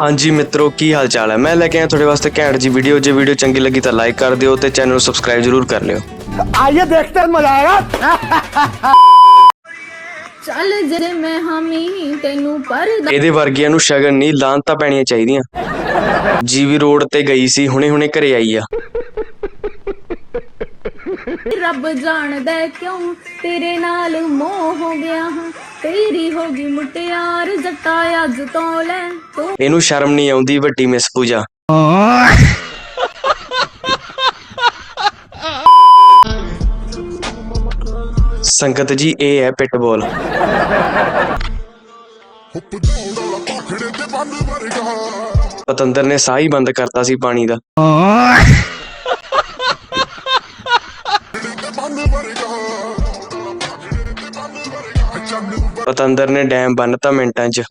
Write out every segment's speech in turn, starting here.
ਹਾਂਜੀ ਮਿੱਤਰੋ ਕੀ ਹਾਲ ਚਾਲ ਹੈ? ਮੈਂ ਲੈ ਕੇ ਆਇਆ ਤੁਹਾਡੇ ਵਾਸਤੇ ਘੈਂਟ ਜੀ ਵੀਡੀਓ ਜੇ ਵੀਡੀਓ ਚੰਗੀ ਲੱਗੀ ਤਾਂ ਲਾਈਕ ਕਰ ਦਿਓ ਤੇ ਚੈਨਲ ਨੂੰ ਸਬਸਕ੍ਰਾਈਬ ਜ਼ਰੂਰ ਕਰ ਲਿਓ। ਆਈਏ ਦੇਖਦੇ ਮਜ਼ਾ ਆਏਗਾ ਚੱਲ ਜੇ ਮੈਂ ਹਮੀ ਤੈਨੂੰ ਪਰ ਇਹਦੇ ਵਰਗੀਆਂ ਨੂੰ ਸ਼ਗਨ ਨਹੀਂ ਲਾਂ ਤਾਂ ਪੈਣੀਆਂ ਚਾਹੀਦੀਆਂ। ਜੀਵੀ ਰੋਡ ਤੇ ਗਈ ਸੀ ਹੁਣੇ ਹੁਣੇ ਘਰੇ ਆਈ ਆ। ਰੱਬ ਜਾਣਦਾ ਕਿਉਂ? ਤੇਰੇ ਨਾਲ ਮੋਹ ਹੋ ਗਿਆ ਹਾਂ। ਤੇਰੀ ਹੋ ਗਈ ਮੁਟਿਆਰ ਜੱਟਾ ਅੱਜ ਤੋਂ ਲੈ ਤੂੰ ਇਹਨੂੰ ਸ਼ਰਮ ਨਹੀਂ ਆਉਂਦੀ ਵੱਡੀ ਮਿਸ ਪੂਜਾ। ਸੰਗਤ ਜੀ, ਇਹ ਹੈ ਪਿਟਬੋਲ। ਪਤੰਦਰ ਨੇ ਸਾਹ ਹੀ ਬੰਦ ਕਰਤਾ ਸੀ ਪਾਣੀ ਦਾ। ਪਤੰਦਰ ਨੇ ਡੈਮ ਬੰਨਤਾ ਮਿੰਟਾਂ 'ਚ।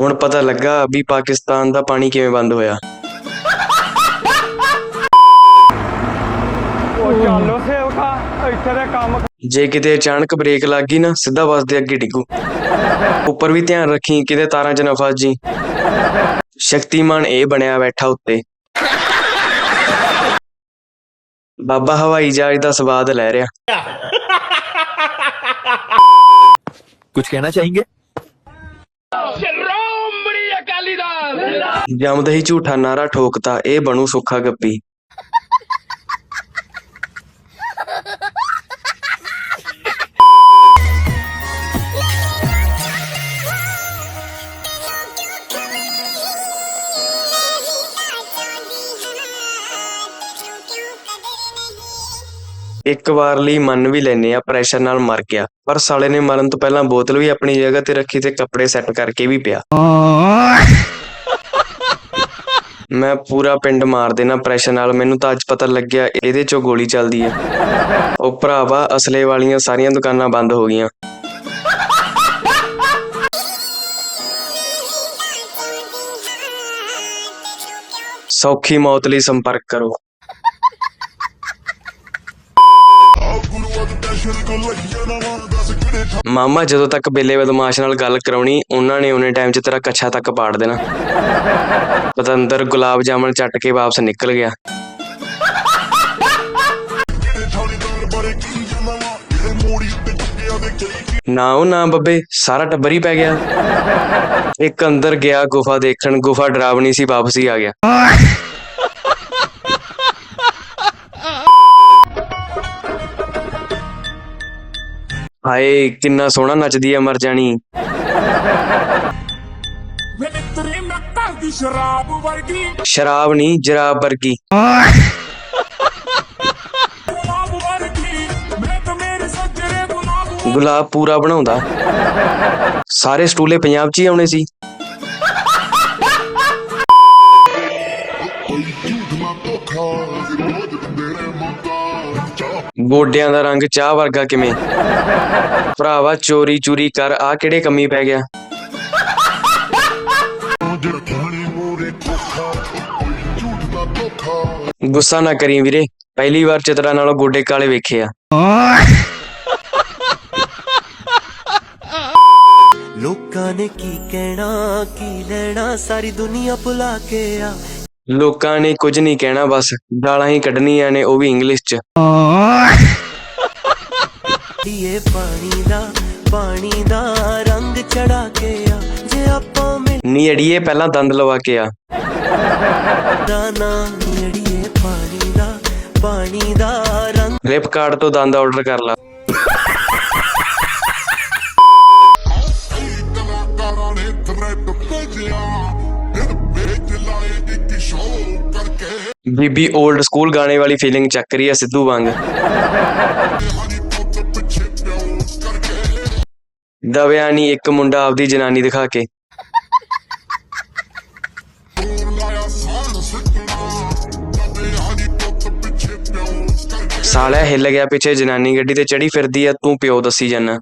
ਹੁਣ ਪਤਾ ਲੱਗਾ ਵੀ ਪਾਕਿਸਤਾਨ ਦਾ ਪਾਣੀ ਕਿਵੇਂ ਬੰਦ ਹੋਇਆ। ਜੇ ਕਿਤੇ ਅਚਾਨਕ ਬ੍ਰੇਕ ਲੱਗ ਗਈ ਨਾ ਸਿੱਧਾ ਬੱਸ ਦੇ ਅੱਗੇ ਡਿੱਗੂ। ਉੱਪਰ ਵੀ ਧਿਆਨ ਰੱਖੀ ਕਿਤੇ ਤਾਰਾਂ 'ਚ ਨਾ ਫਸ ਜੀ। ਸ਼ਕਤੀਮਾਨ ਇਹ ਬਣਿਆ ਬੈਠਾ ਉੱਤੇ। ਬਾਬਾ ਹਵਾਈ ਜਹਾਜ਼ ਦਾ ਸਵਾਦ ਲੈ ਰਿਹਾ। ਕੁਝ ਕਹਿਣਾ ਚਾहेंगे ਜੰਮਦੇ ਹੀ ਝੂਠਾ ਨਾਰਾ ਠੋਕਤਾ ਇਹ ਬਣੂ ਸੁੱਖਾ ਗੱਪੀ। ਇੱਕ ਵਾਰ ਲਈ ਮੰਨ ਵੀ ਲੈਨੇ ਆ ਪ੍ਰੈਸ਼ਰ ਨਾਲ ਮਰ ਗਿਆ। ਪਰ ਸਾਲੇ ਨੇ ਮਰਨ ਤੋਂ ਪਹਿਲਾਂ ਬੋਤਲ ਵੀ ਆਪਣੀ ਜਗ੍ਹਾ ਤੇ ਰੱਖੀ ਤੇ ਕੱਪੜੇ ਸੈੱਟ ਕਰਕੇ ਵੀ ਪਿਆ। ਮੈਂ ਪੂਰਾ ਪਿੰਡ ਮਾਰ ਦੇਣਾ ਪ੍ਰੈਸ਼ਰ ਨਾਲ। ਮੈਨੂੰ ਤਾਂ ਅੱਜ ਪਤਾ ਲੱਗਿਆ ਇਹਦੇ ਚੋਂ ਗੋਲੀ ਚੱਲਦੀ ਹੈ ਉਹ ਭਰਾਵਾ, ਅਸਲੇ ਵਾਲੀਆਂ ਸਾਰੀਆਂ ਦੁਕਾਨਾਂ ਬੰਦ ਹੋ ਗਈਆਂ। ਸੌਖੀ ਮੌਤ ਲਈ ਸੰਪਰਕ ਕਰੋ। ਮਾਮਾ, ਜਦੋਂ ਤੱਕ ਬੇਲੇ ਬਦਮਾਸ਼ ਨਾਲ ਗੱਲ ਕਰਾਉਣੀ, ਉਹਨਾਂ ਨੇ ਉਹਨੇ ਟਾਈਮ 'ਚ ਤੇਰਾ ਕੱਛਾ ਤੱਕ ਪਾੜ ਦੇਣਾ। ਪਤੰਦਰ ਗੁਲਾਬ ਜਾਮਨ ਚੱਟ ਕੇ ਵਾਪਸ ਨਿਕਲ ਗਿਆ। ਨਾ ਉਹ ਨਾ ਬੱਬੇ, ਸਾਰਾ ਟੱਬਰ ਹੀ ਪੈ ਗਿਆ। ਇੱਕ ਅੰਦਰ ਗਿਆ, ਗੁਫਾ ਦੇਖਣ, ਗੁਫਾ ਡਰਾਵਣੀ ਸੀ, ਵਾਪਸ ਹੀ ਆ ਗਿਆ। ਹਾਏ ਕਿੰਨਾ ਸੋਹਣਾ ਨੱਚਦੀ ਆ ਮਰ ਜਾਣੀ ਤੇਰੀ ਦੀ ਸ਼ਰਾਬ ਵਰਗੀ। ਸ਼ਰਾਬ ਨਹੀਂ ਜਰਾਬ ਵਰਗੀ। ਗੁਲਾਬ ਵਰਗੀ ਮੈਂ ਤਾਂ ਮੇਰੇ ਸੱਜਰੇ ਗੁਲਾਬ ਗੁਲਾਬ ਪੂਰਾ ਬਣਾਉਂਦਾ। ਸਾਰੇ ਸਟੂਲੇ ਪੰਜਾਬ 'ਚ ਹੀ ਆਉਣੇ ਸੀ। ਗੋਡਿਆਂ ਦਾ ਰੰਗ ਚਾਹ ਵਰਗਾ ਕਿਵੇਂ? ਭਰਾਵਾ ਚੋਰੀ ਚੂਰੀ ਕਰ ਆ ਕਿਹੜੇ ਕੰਮੀ ਪੈ ਗਿਆ? ਗੁੱਸਾ ਨਾ ਕਰੀ ਵੀਰੇ ਪਹਿਲੀ ਵਾਰ ਚਿਤਰਾ ਨਾਲੋਂ ਗੋਡੇ ਕਾਲੇ ਵੇਖੇ ਆ। ਲੋਕਾਂ ਨੇ ਕੀ ਕਹਿਣਾ ਕੀ ਲੈਣਾ ਸਾਰੀ ਦੁਨੀਆ ਭੁਲਾ ਕੇ ਆ। ਲੋਕਾਂ ਨੇ ਕੁਝ ਨਹੀਂ ਕਹਿਣਾ ਬਸ ਗਾਲਾਂ ਹੀ ਕੱਢਣੀਆਂ ਨੇ ਉਹ ਵੀ ਇੰਗਲਿਸ਼ 'ਚ। ਇਹ ਪਾਣੀ ਦਾ ਪਾਣੀ ਦਾ ਰੰਗ ਚੜਾ ਕੇ ਆ ਜੇ ਆਪਾਂ ਨੀ ਅੜੀਏ ਪਹਿਲਾਂ ਦੰਦ ਲਵਾ ਕੇ ਆ। ਮਿਲਦਾ ਨਾ ਅੜੀਏ ਪਾਣੀ ਦਾ ਪਾਣੀ ਦਾ ਰੰਗ ਫਲਿੱਪਕਾਰਟ ਤੋਂ ਦੰਦ ਆਰਡਰ ਕਰ ਲਾ। ਬੀਬੀ 올ਡ ਸਕੂਲ ਗਾਣੇ ਵਾਲੀ ਫੀਲਿੰਗ ਚੱਕ ਰਹੀ ਹੈ ਸਿੱਧੂ ਵਾਂਗ। ਹਰੀ ਪੁੱਤ ਦਵਿਆ ਨਹੀਂ ਇੱਕ ਮੁੰਡਾ ਆਪਦੀ ਜਨਾਨੀ ਦਿਖਾ ਕੇ। ਫੋਨ ਹਿੱਲ ਗਿਆ ਪਿੱਛੇ ਜਨਾਨੀ ਗੱਡੀ ਤੇ ਚੜੀ ਫਿਰਦੀ ਆ, ਤੂੰ ਪਿਓ ਦੱਸੀ ਜਾਨਾ।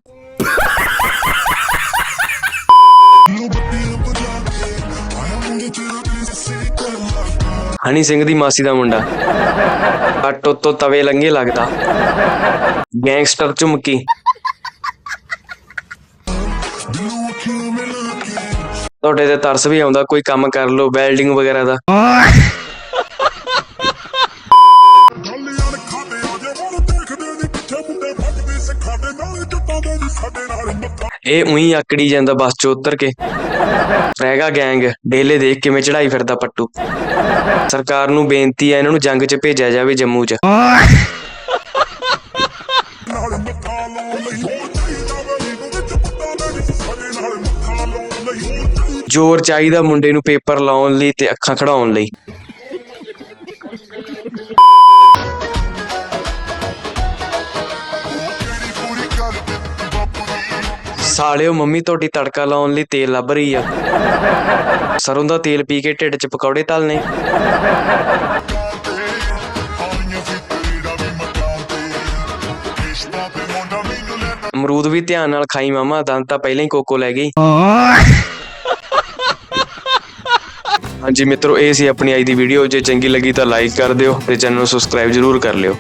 ਕਰ ਹਨੀ ਸਿੰਘ ਦੀ ਮਾਸੀ ਦਾ ਮੁੰਡਾ। ਆਟੋ ਤੋਂ ਤਵੇ ਲੰਗੇ ਲੱਗਦਾ। ਗੈਂਗਸਟਰ ਝੁਮਕੀ। ਤੁਹਾਡੇ ਤੇ ਤਰਸ ਵੀ ਆਉਂਦਾ, ਕੋਈ ਕੰਮ ਕਰ ਲਓ, ਵੈਲਡਿੰਗ ਵਗੈਰਾ ਦਾ। ਇਹ ਉਹੀ ਆਕੜੀ ਜਾਂਦਾ, ਬੱਸ 'ਚ ਉਤਰ ਕੇ। ਰਹੇਗਾ ਗੈਂਗ ਡੇਲੇ ਦੇਖ ਕਿਵੇਂ ਚੜਾਈ ਫਿਰਦਾ ਪੱਟੂ। ਸਰਕਾਰ ਨੂੰ ਬੇਨਤੀ ਹੈ ਇਹਨਾਂ ਨੂੰ ਜੰਗ 'ਚ ਭੇਜਿਆ ਜਾਵੇ ਜੰਮੂ 'ਚ। ਜ਼ੋਰ ਚਾਹੀਦਾ ਮੁੰਡੇ ਨੂੰ ਪੇਪਰ ਲਾਉਣ ਲਈ ਤੇ ਅੱਖਾਂ ਖੜਾਉਣ ਲਈ। ਸਾਲਿਓ, ਮੰਮੀ ਤੁਹਾਡੀ ਤੜਕਾ ਲਾਉਣ ਲਈ ਤੇਲ ਲੱਭ ਰਹੀ ਆ। ਸਰੋਂ ਦਾ ਤੇਲ ਪੀ ਕੇ ਢਿੱਡ 'ਚ ਪਕੌੜੇ ਤਲਨੇ। ਤੇ ਅਮਰੂਦ ਵੀ ਧਿਆਨ ਨਾਲ ਖਾਈ ਮਾਮਾ, ਦੰਦ ਤਾਂ ਪਹਿਲਾਂ ਹੀ ਕੋਕੋ ਲੈ ਗਈ। ਹਾਂਜੀ ਮਿੱਤਰੋ, ਇਹ ਸੀ ਆਪਣੀ ਅੱਜ ਦੀ ਵੀਡੀਓ ਜੇ ਚੰਗੀ ਲੱਗੀ ਤਾਂ ਲਾਈਕ ਕਰ ਦਿਓ, ਤੇ ਚੈਨਲ ਨੂੰ ਸਬਸਕ੍ਰਾਈਬ ਜ਼ਰੂਰ ਕਰ ਲਿਓ।